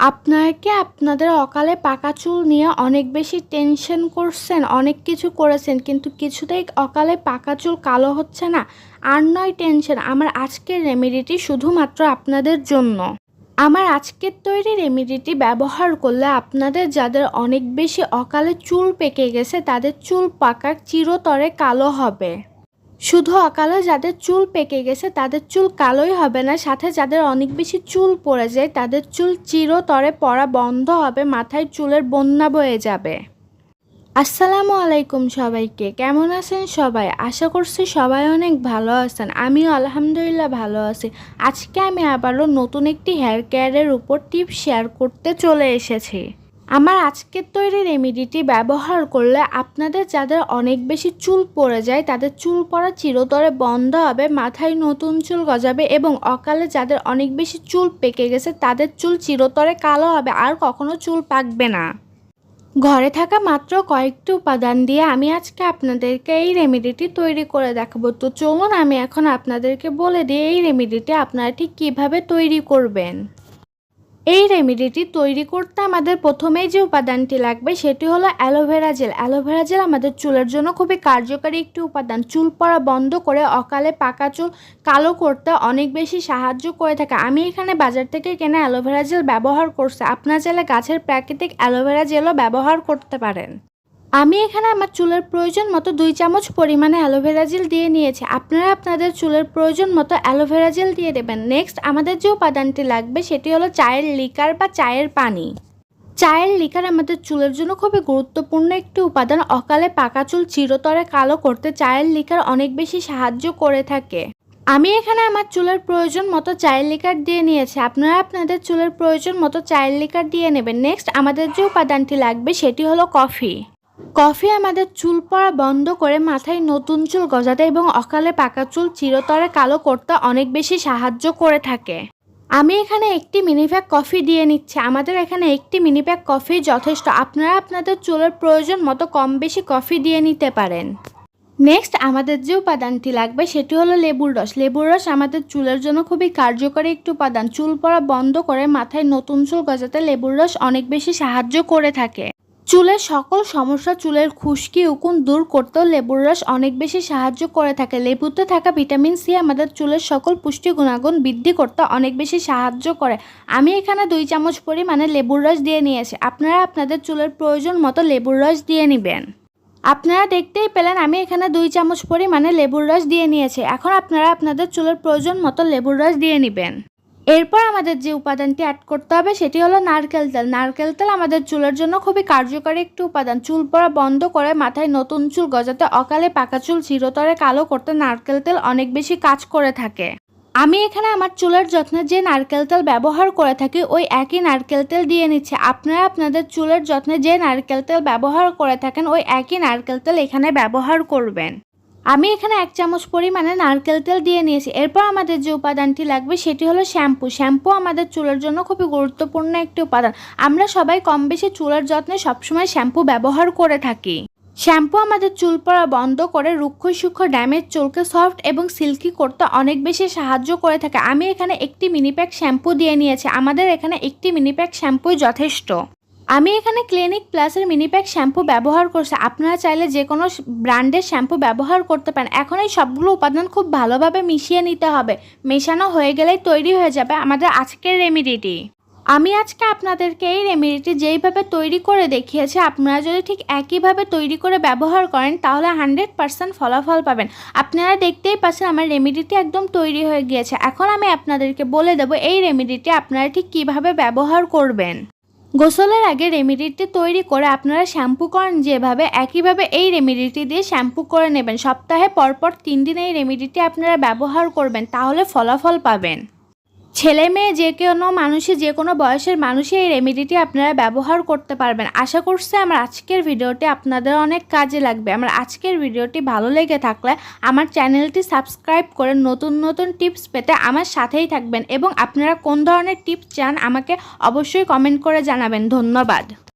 আপনারা কি আপনাদের অকালে পাকা চুল নিয়ে অনেক বেশি টেনশন করছেন, অনেক কিছু করেছেন, কিন্তু কিছুতেই অকালে পাকা চুল কালো হচ্ছে না। আর নয় টেনশন আমার আজকের রেমেডিটি শুধুমাত্র আপনাদের জন্য। আমার আজকের তৈরি রেমেডিটি ব্যবহার করলে আপনাদের যাদের অনেক বেশি অকালে চুল পেকে গেছে, তাদের চুল পাকা চিরতরে কালো হবে। শুধু অকালে যাদের চুল পেকে গেছে, তাদের চুল কালোই হবে না। সাথে যাদের অনেক বেশি চুল পড়ে যায়, তাদের চুল চিরতরে পড়া বন্ধ হবে, মাথায় চুলের বন্যা বয়ে যাবে। আসসালামু আলাইকুম সবাইকে, কেমন আছেন সবাই? আশা করছি সবাই অনেক ভালো আছেন। আমিও আলহামদুলিল্লাহ ভালো আছি। আজকে আমি আবারও নতুন একটি হেয়ার কেয়ারের উপর টিপ শেয়ার করতে চলে এসেছি। আমার আজকের তৈরি রেমেডিটি ব্যবহার করলে আপনাদের যাদের অনেক বেশি চুল পড়ে যায়, তাদের চুল পড়া চিরতরে বন্ধ হবে, মাথায় নতুন চুল গজাবে এবং অকালে যাদের অনেক বেশি চুল পেকে গেছে, তাদের চুল চিরতরে কালো হবে, আর কখনো চুল পাকবে না। ঘরে থাকা মাত্র কয়েকটি উপাদান দিয়ে আমি আজকে আপনাদেরকে এই রেমেডিটি তৈরি করে দেখাবো। তো চলুন আমি এখন আপনাদেরকে বলে দিই এই রেমেডিটি আপনারা ঠিক কীভাবে তৈরি করবেন। এই রেমেডিটি তৈরি করতে আমাদের প্রথমেই যে উপাদানটি লাগবে সেটি হলো অ্যালোভেরা জেল অ্যালোভেরা জেল আমাদের চুলের জন্য খুবই কার্যকারী একটি উপাদান। চুল পড়া বন্ধ করে অকালে পাকা চুল কালো করতে অনেক বেশি সাহায্য করে থাকে। আমি এখানে বাজার থেকে কেনা অ্যালোভেরা জেল ব্যবহার করছি। আপনার চাইলে গাছের প্রাকৃতিক অ্যালোভেরা জেলও ব্যবহার করতে পারেন। আমি এখানে আমার চুলের প্রয়োজন মতো দুই চামচ পরিমাণে অ্যালোভেরা জেল দিয়ে নিয়েছি। আপনারা আপনাদের চুলের প্রয়োজন মতো অ্যালোভেরা জেল দিয়ে দেবেন। নেক্সট আমাদের যে উপাদানটি লাগবে, সেটি হলো চায়ের লিকার বা চায়ের পানি। চায়ের লিকার আমাদের চুলের জন্য খুবই গুরুত্বপূর্ণ একটি উপাদান। অকালে পাকা চুল চিরতরে কালো করতে চায়ের লিকার অনেক বেশি সাহায্য করে থাকে। আমি এখানে আমার চুলের প্রয়োজন মতো চায়ের লিকার দিয়ে নিয়েছি। আপনারা আপনাদের চুলের প্রয়োজন মতো চায়ের লিকার দিয়ে নেবেন। নেক্সট আমাদের যে উপাদানটি লাগবে, সেটি হলো কফি। কফি আমাদের চুল পড়া বন্ধ করে মাথায় নতুন চুল গজাতে এবং অকালে পাকা চুল চিরতরে কালো করতে অনেক বেশি সাহায্য করে থাকে। আমি এখানে একটি মিনি প্যাক কফি দিয়ে নিচ্ছি। আমাদের এখানে একটি মিনি প্যাক কফি যথেষ্ট। আপনারা আপনাদের চুলের প্রয়োজন মতো কম বেশি কফি দিয়ে নিতে পারেন। নেক্সট আমাদের যে উপাদানটি লাগবে সেটি হলো লেবুর রস। লেবুর রস আমাদের চুলের জন্য খুবই কার্যকরী একটি উপাদান। চুল পড়া বন্ধ করে মাথায় নতুন চুল গজাতে লেবুর রস অনেক বেশি সাহায্য করে থাকে। চুলের সকল সমস্যা চুলের খুশকি, উকুন দূর করতেও লেবুর রস অনেক বেশি সাহায্য করে থাকে। লেবুতে থাকা ভিটামিন সি আমাদের চুলের সকল পুষ্টি গুণাগুণ বৃদ্ধি করতে অনেক বেশি সাহায্য করে। আমি এখানে দুই চামচ পরিমাণে লেবুর রস দিয়ে নিয়েছি। আপনারা আপনাদের চুলের প্রয়োজন মতো লেবুর রস দিয়ে নেবেন। আপনারা দেখতেই পেলেন আমি এখানে দুই চামচ পরিমাণে লেবুর রস দিয়ে নিয়েছি। এখন আপনারা আপনাদের চুলের প্রয়োজন মতো লেবুর রস দিয়ে নেবেন। এরপর আমাদের যে উপাদানটি অ্যাড করতে হবে সেটি হলো নারকেল তেল। নারকেল তেল আমাদের চুলের জন্য খুবই কার্যকরী একটি উপাদান। চুল পড়া বন্ধ করে মাথায় নতুন চুল গজাতে অকালে পাকা চুল চিরতরে কালো করতে নারকেল তেল অনেক বেশি কাজ করে থাকে। আমি এখানে আমার চুলের যত্নে যে নারকেল তেল ব্যবহার করে থাকি, ওই একই নারকেল তেল দিয়ে নিচ্ছে। আপনারা আপনাদের চুলের যত্নে যে নারকেল তেল ব্যবহার করে থাকেন, ওই একই নারকেল তেল এখানে ব্যবহার করবেন। আমি এখানে এক চামচ পরিমাণে নারকেল তেল দিয়ে নিয়েছি। এরপর আমাদের যে উপাদানটি লাগবে সেটি হলো শ্যাম্পু। শ্যাম্পু আমাদের চুলের জন্য খুবই গুরুত্বপূর্ণ একটি উপাদান। আমরা সবাই কম বেশি চুলের যত্নে সবসময় শ্যাম্পু ব্যবহার করে থাকি। শ্যাম্পু আমাদের চুল পড়া বন্ধ করে রুক্ষ সূক্ষ্ম ড্যামেজ চুলকে সফট এবং সিল্কি করতে অনেক বেশি সাহায্য করে থাকে। আমি এখানে একটি মিনি প্যাক শ্যাম্পু দিয়ে নিয়েছি। আমাদের এখানে একটি মিনি প্যাক শ্যাম্পুই যথেষ্ট। আমি এখানে ক্লিনিক প্লাসের মিনি প্যাক শ্যাম্পু ব্যবহার করছি। আপনারা চাইলে যে কোনো ব্র্যান্ডের শ্যাম্পু ব্যবহার করতে পারেন। এখন এই সবগুলো উপাদান খুব ভালোভাবে মিশিয়ে নিতে হবে। মেশানো হয়ে গেলেই তৈরি হয়ে যাবে আমাদের আজকের রেমিডিটি। আমি আজকে আপনাদেরকে এই রেমেডিটি যেইভাবে তৈরি করে দেখিয়েছি, আপনারা যদি ঠিক একইভাবে তৈরি করে ব্যবহার করেন, তাহলে হান্ড্রেড পারসেন্ট ফলাফল পাবেন। আপনারা দেখতেই পাচ্ছেন আমার রেমেডিটি একদম তৈরি হয়ে গিয়েছে। এখন আমি আপনাদেরকে বলে দেবো এই রেমেডিটি আপনারা ঠিক কীভাবে ব্যবহার করবেন। গোসলের আগে রেমেডিটি তৈরি করে আপনারা শ্যাম্পু করেন যেভাবে, একইভাবে এই রেমিডিটি দিয়ে শ্যাম্পু করে নেবেন। সপ্তাহে পরপর তিন দিন এই রেমিডিটি আপনারা ব্যবহার করবেন, তাহলে ফলাফল পাবেন। ছেলে মেয়ে যে কোনো মানুষই, যে কোনো বয়সের মানুষই এই রেমেডিটি আপনারা ব্যবহার করতে পারবেন। আশা করছি আমার আজকের ভিডিওটি আপনাদের অনেক কাজে লাগবে। আমার আজকের ভিডিওটি ভালো লেগে থাকলে আমার চ্যানেলটি সাবস্ক্রাইব করে নতুন নতুন টিপস পেতে আমার সাথেই থাকবেন এবং আপনারা কোন ধরনের টিপস চান আমাকে অবশ্যই কমেন্ট করে জানাবেন। ধন্যবাদ।